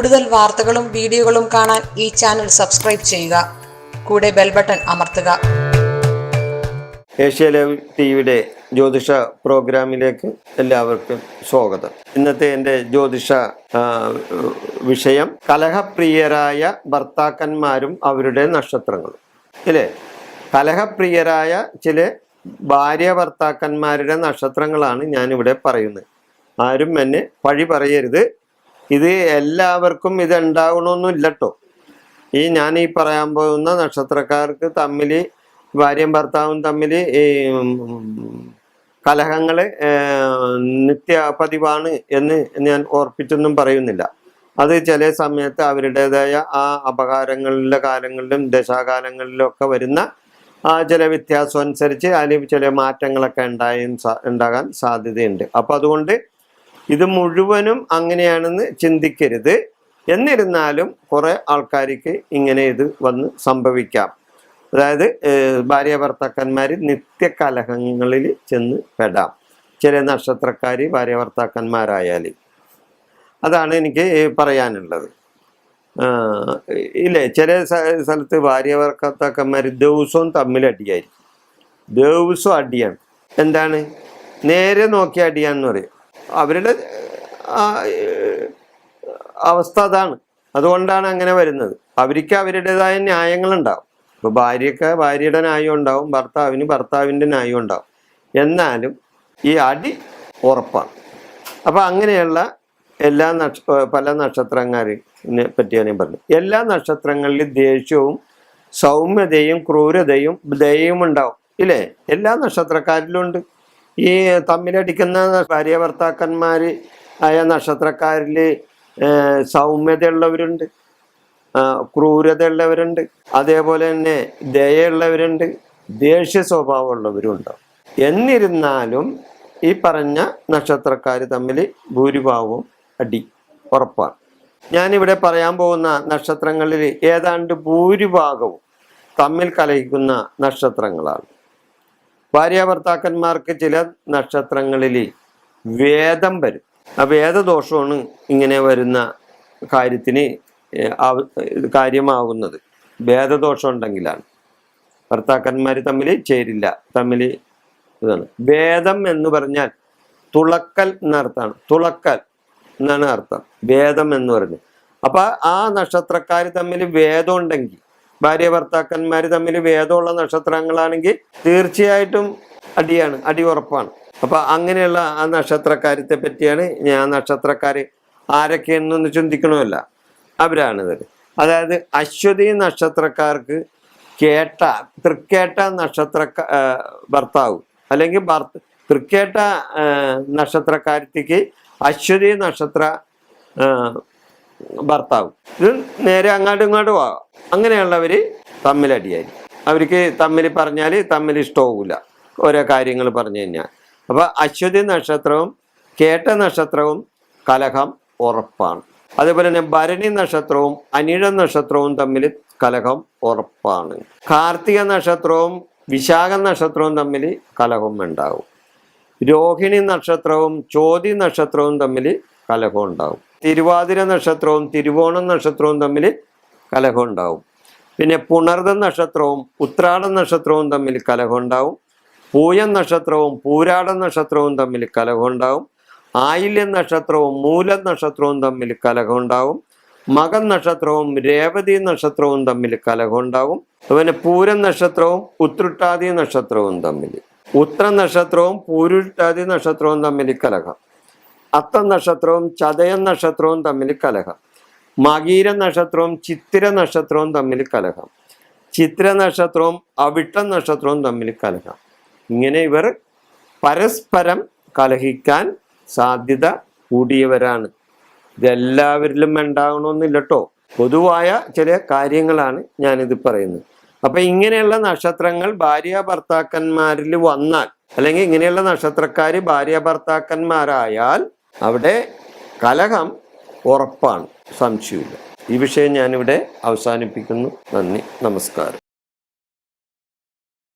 കൂടുതൽ വാർത്തകളും വീഡിയോകളും കാണാൻ ഈ ചാനൽ സബ്സ്ക്രൈബ് ചെയ്യുക. കൂടെ ബെൽ ബട്ടൺ അമർത്തുക. ഏഷ്യ ലൈവ് ടി വിയുടെ ജ്യോതിഷ പ്രോഗ്രാമിലേക്ക് എല്ലാവർക്കും സ്വാഗതം. ഇന്നത്തെ എന്റെ ജ്യോതിഷ വിഷയം കലഹപ്രിയരായ ഭർത്താക്കന്മാരും അവരുടെ നക്ഷത്രങ്ങളും. ഇല്ലേ? കലഹപ്രിയരായ ചില ഭാര്യ ഭർത്താക്കന്മാരുടെ നക്ഷത്രങ്ങളാണ് ഞാനിവിടെ പറയുന്നത്. ആരും എന്നെ പഴി പറയരുത്. ഇത് എല്ലാവർക്കും ഇത് ഉണ്ടാകണമെന്നും ഇല്ലട്ടോ. ഈ ഞാൻ ഈ പറയാൻ പോകുന്ന നക്ഷത്രക്കാർക്ക് തമ്മിൽ ഭാര്യയും ഭർത്താവും തമ്മിൽ ഈ കലഹങ്ങൾ നിത്യ പതിവാണ് എന്ന് ഞാൻ ഓർപ്പിച്ചൊന്നും പറയുന്നില്ല. അത് ചില സമയത്ത് അവരുടേതായ ആ അപകാരങ്ങളിലെ കാലങ്ങളിലും ദശാകാലങ്ങളിലും ഒക്കെ വരുന്ന ആ ചില വ്യത്യാസം അനുസരിച്ച് അതിൽ ചില മാറ്റങ്ങളൊക്കെ ഉണ്ടായും ഉണ്ടാകാൻ സാധ്യതയുണ്ട്. അപ്പം അതുകൊണ്ട് ഇത് മുഴുവനും അങ്ങനെയാണെന്ന് ചിന്തിക്കരുത്. എന്നിരുന്നാലും കുറെ ആൾക്കാർക്ക് ഇങ്ങനെ ഇത് വന്ന് സംഭവിക്കാം. അതായത് ഭാര്യ ഭർത്താക്കന്മാർ നിത്യകലഹങ്ങളിൽ ചെന്ന് പെടാം. ചില നക്ഷത്രക്കാർ ഭാര്യ ഭർത്താക്കന്മാരായാൽ അതാണ് എനിക്ക് പറയാനുള്ളത്. ഇല്ലേ? ചില സ്ഥ- സ്ഥലത്ത് ഭാര്യ ഭർത്താക്കന്മാർ ദിവസവും തമ്മിൽ അടിയായിരിക്കും. ദിവസവും അടിയാണ്. എന്താണ്? നേരെ നോക്കി അടിയാന്ന് പറയും. അവരുടെ അവസ്ഥ അതാണ്. അതുകൊണ്ടാണ് അങ്ങനെ വരുന്നത്. അവർക്ക് അവരുടേതായ ന്യായങ്ങളുണ്ടാവും. ഇപ്പോൾ ഭാര്യയ്ക്ക് ഭാര്യയുടെ ന്യായം ഉണ്ടാവും ഭർത്താവിന് ഭർത്താവിന്റെ ന്യായം ഉണ്ടാവും. എന്നാലും ഈ അടി ഉറപ്പാണ്. അപ്പം അങ്ങനെയുള്ള എല്ലാ നക്ഷ പല നക്ഷത്രക്കാരെ പറ്റിയാണ് ഞാൻ പറഞ്ഞത്. എല്ലാ നക്ഷത്രങ്ങളിലും ദേഷ്യവും സൗമ്യതയും ക്രൂരതയും ദയയും ഉണ്ടാവും. ഇല്ലേ? എല്ലാ നക്ഷത്രക്കാരിലും ഉണ്ട്. ഈ തമ്മിലടിക്കുന്ന ഭാര്യ ഭർത്താക്കന്മാർ ആയ നക്ഷത്രക്കാരിൽ സൗമ്യതയുള്ളവരുണ്ട് ക്രൂരതയുള്ളവരുണ്ട് അതേപോലെ തന്നെ ദയുള്ളവരുണ്ട് ദേഷ്യ സ്വഭാവമുള്ളവരും ഉണ്ടാവും. എന്നിരുന്നാലും ഈ പറഞ്ഞ നക്ഷത്രക്കാർ തമ്മിൽ ഭൂരിഭാഗവും അടി ഉറപ്പാണ്. ഞാനിവിടെ പറയാൻ പോകുന്ന നക്ഷത്രങ്ങളിൽ ഏതാണ്ട് ഭൂരിഭാഗവും തമ്മിൽ കലഹിക്കുന്ന നക്ഷത്രങ്ങളാണ്. ഭാര്യ ഭർത്താക്കന്മാർക്ക് ചില നക്ഷത്രങ്ങളിൽ വേദം വരും. ആ വേദദോഷമാണ് ഇങ്ങനെ വരുന്ന കാര്യത്തിന് കാര്യമാവുന്നത്. ഭേദദോഷം ഉണ്ടെങ്കിലാണ്. ഭർത്താക്കന്മാർ തമ്മിൽ ചേരില്ല. തമ്മിൽ ഇതാണ്. വേദം എന്ന് പറഞ്ഞാൽ തുളക്കൽ എന്നർത്ഥമാണ്. തുളക്കൽ എന്നാണ് അർത്ഥം. വേദം എന്ന് പറഞ്ഞത് അപ്പൊ ആ നക്ഷത്രക്കാർ തമ്മിൽ വേദം ഉണ്ടെങ്കിൽ ഭാര്യ ഭർത്താക്കന്മാർ തമ്മിൽ വേദമുള്ള നക്ഷത്രങ്ങളാണെങ്കിൽ തീർച്ചയായിട്ടും അടിയാണ് അടി ഉറപ്പാണ്. അപ്പൊ അങ്ങനെയുള്ള ആ നക്ഷത്രക്കാരത്തെ പറ്റിയാണ് ഞാൻ നക്ഷത്രക്കാര് ആരൊക്കെയെന്നൊന്ന് ചിന്തിക്കണമല്ല. അവരാണിത്. അതായത് അശ്വതി നക്ഷത്രക്കാർക്ക് കേട്ട തൃക്കേട്ട നക്ഷത്ര ഭർത്താവ് അല്ലെങ്കിൽ ഭർത്ത തൃക്കേട്ട നക്ഷത്രക്കാരത്തേക്ക് അശ്വതി നക്ഷത്ര ഭർത്താവ്. ഇത് നേരെ അങ്ങോട്ടും ഇങ്ങോട്ടും ആകാം അങ്ങനെയുള്ളവർ തമ്മിലടിയായിരിക്കും അവർക്ക് തമ്മിൽ പറഞ്ഞാൽ തമ്മിൽ ഇഷ്ടമാവില്ല ഓരോ കാര്യങ്ങൾ പറഞ്ഞു കഴിഞ്ഞാൽ. അപ്പോൾ അശ്വതി നക്ഷത്രവും കേട്ട നക്ഷത്രവും കലഹം ഉറപ്പാണ്. അതേപോലെ തന്നെ ഭരണി നക്ഷത്രവും അനിഴ നക്ഷത്രവും തമ്മിൽ കലഹം ഉറപ്പാണ്. കാർത്തിക നക്ഷത്രവും വിശാഖ നക്ഷത്രവും തമ്മിൽ കലഹം ഉണ്ടാവും. രോഹിണി നക്ഷത്രവും ചോതി നക്ഷത്രവും തമ്മിൽ കലഹം ഉണ്ടാവും. തിരുവാതിര നക്ഷത്രവും തിരുവോണം നക്ഷത്രവും തമ്മിൽ കലഹം ഉണ്ടാവും പിന്നെ പുണർദ നക്ഷത്രവും ഉത്രാട നക്ഷത്രവും തമ്മിൽ കലഹം ഉണ്ടാവും പൂയം നക്ഷത്രവും പൂരാട നക്ഷത്രവും തമ്മിൽ കലഹം ഉണ്ടാവും ആയില്യം നക്ഷത്രവും മൂല നക്ഷത്രവും തമ്മിൽ കലഹം ഉണ്ടാവും മകൻ നക്ഷത്രവും രേവതി നക്ഷത്രവും തമ്മിൽ കലഹം ഉണ്ടാവും അതുപോലെ പൂരം നക്ഷത്രവും ഉത്രട്ടാതി നക്ഷത്രവും തമ്മിൽ. ഉത്ര നക്ഷത്രവും പൂരുട്ടാതി നക്ഷത്രവും തമ്മിൽ കലഹം. അത്ത നക്ഷത്രവും ചതയ നക്ഷത്രവും തമ്മിൽ കലഹം. മകീര നക്ഷത്രവും ചിത്തിര നക്ഷത്രവും തമ്മിൽ കലഹം. ചിത്ര നക്ഷത്രവും അവിട്ട നക്ഷത്രവും തമ്മിൽ കലഹം. ഇങ്ങനെ ഇവർ പരസ്പരം കലഹിക്കാൻ സാധ്യത കൂടിയവരാണ്. ഇതെല്ലാവരിലും ഉണ്ടാകണമെന്നില്ല കേട്ടോ പൊതുവായ ചില കാര്യങ്ങളാണ് ഞാനിത് പറയുന്നത്. അപ്പൊ ഇങ്ങനെയുള്ള നക്ഷത്രങ്ങൾ ഭാര്യ ഭർത്താക്കന്മാരിൽ വന്നാൽ അല്ലെങ്കിൽ ഇങ്ങനെയുള്ള നക്ഷത്രക്കാർ ഭാര്യ ഭർത്താക്കന്മാരായാൽ അവിടെ കലഹം ഉറപ്പാണ് സംശയമില്ല. ഈ വിഷയം ഞാനിവിടെ അവസാനിപ്പിക്കുന്നു. നന്ദി നമസ്കാരം.